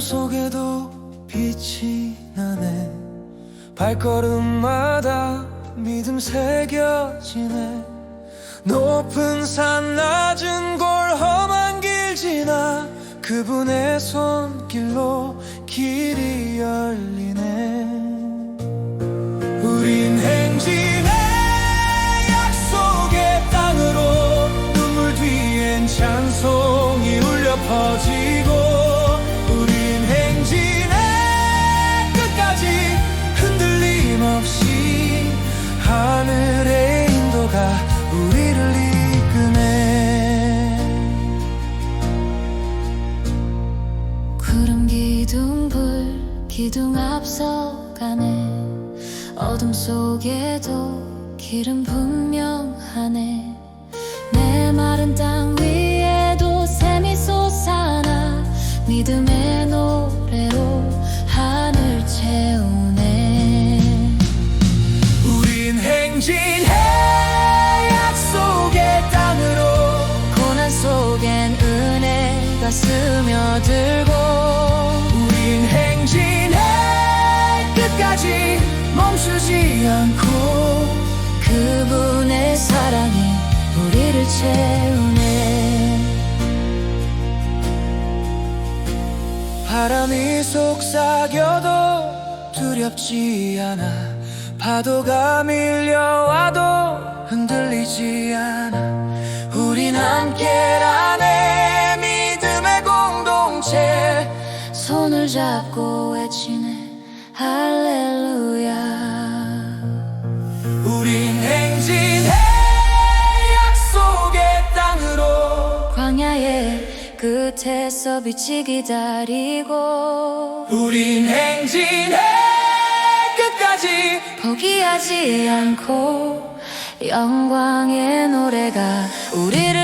속에도 빛이 나네. 발걸음마다 믿음 새겨지네. 높은 산 낮은 골 험한 길 지나 그분의 손길로 길이 열리네. 기둥 앞서가네. 어둠 속에도 길은 분명하네. 내 마른 땅 위에도 샘이 솟아나. 믿음의 바람이 속삭여도 두렵지 않아. 파도가 밀려와도 흔들리지 않아. 우린 함께라네 믿음의 공동체. 손을 잡고 외치네. 할렐루야. 우린 행진의 약속의 땅으로 광야의 끝에서 빛이 기다리고 우린 행진의 끝까지 포기하지 않고 영광의 노래가 우리를